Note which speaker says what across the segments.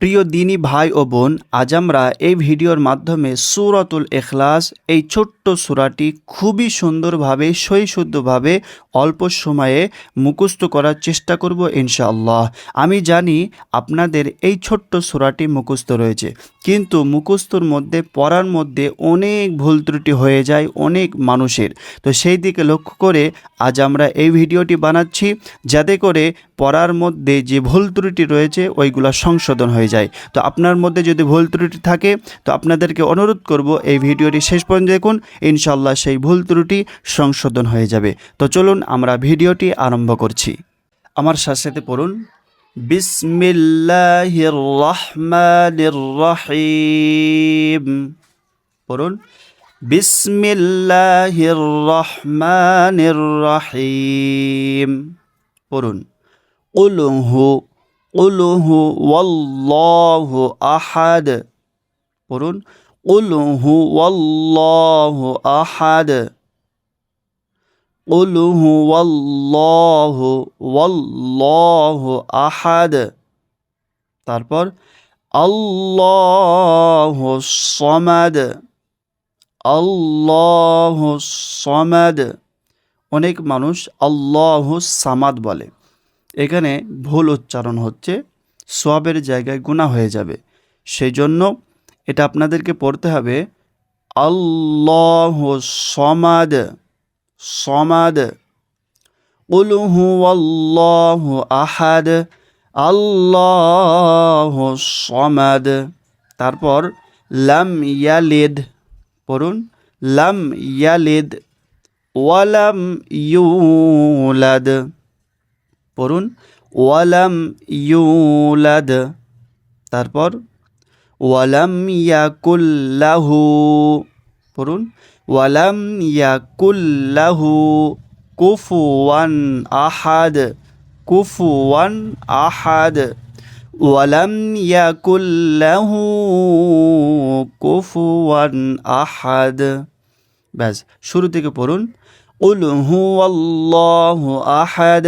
Speaker 1: প্রিয় দিনী ভাই ও বোন, আজ আমরা এই ভিডিওর মাধ্যমে সুরাতুল এখলাস এই ছোট্ট সূরাটি খুবই সুন্দরভাবে, সহিশুদ্ধভাবে অল্প সময়ে মুখস্থ করার চেষ্টা করব ইনশাআল্লাহ। আমি জানি আপনাদের এই ছোট্ট সূরাটি মুখস্থ রয়েছে, কিন্তু মুখস্থর মধ্যে, পড়ার মধ্যে অনেক ভুল ত্রুটি হয়ে যায় অনেক মানুষের। তো সেই দিকে লক্ষ্য করে আজ আমরা এই ভিডিওটি বানাচ্ছি, যাতে করে পড়ার মধ্যে যে ভুল ত্রুটি রয়েছে, ওইগুলো সংশোধন হয়ে যায়। তো আপনার মধ্যে যদি ভুল ত্রুটি থাকে, তো আপনাদেরকে অনুরোধ করব এই ভিডিওটি শেষ পর্যন্ত দেখুন। ইনশাল্লাহ সেই ভুল ত্রুটি সংশোধন হয়ে যাবে। তো চলুন আমরা ভিডিওটি আরম্ভ করছি। আমার সাথে পড়ুন। পড়ুন। বিসমিল্লাহির রহমানির রহিম পড়ুন। قل উলহু ওয়াল্লাহ আহাদ। পড়ুন উলহু ওয়াল্লাহ আহাদ। উলহু ওয়াল্লাহ ওয়াল্লাহ আহাদ। তারপর, আল্লাহ সমাদ। আল্লাহ সমাদ। অনেক মানুষ আল্লাহ সামাদ বলে। এখানে ভুল উচ্চারণ হচ্ছে, সোয়াবের জায়গায় গুণা হয়ে যাবে। সেই জন্য এটা আপনাদেরকে পড়তে হবে, আল্লাহ সমাদ সমাদ উলহু আল্লাহ আহাদ, আল্লাহ সমাদ। তারপর লাম ইয়ালিদ, পড়ুন, লাম ইয়ালিদ ওয়ালাম ইউলাদ। পড়ুন ওয়ালাম ইউলাদ তারপর ওয়ালাম ইয়াকুল্লাহু পড়ুন ওয়ালাম ইয়াকুল্লাহু কুফুয়ান আহাদ কুফুয়ান আহাদ ওয়ালাম ইয়াকুল্লাহু কুফুয়ান আহাদ ব্যাস শুরু থেকে পড়ুন قل هو الله أحد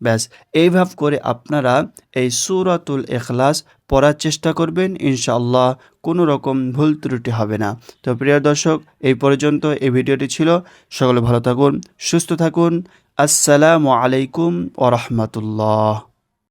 Speaker 1: ব্যাস, এইভাবে করে আপনারা এই সুরাতুল এখলাস পড়ার চেষ্টা করবেন, ইনশাআল্লাহ কোনো রকম ভুল ত্রুটি হবে না। তো প্রিয় দর্শক, এই পর্যন্ত এই ভিডিওটি ছিল। সকলে ভালো থাকুন, সুস্থ থাকুন। আসসালামু আলাইকুম ওরহমতুল্লাহ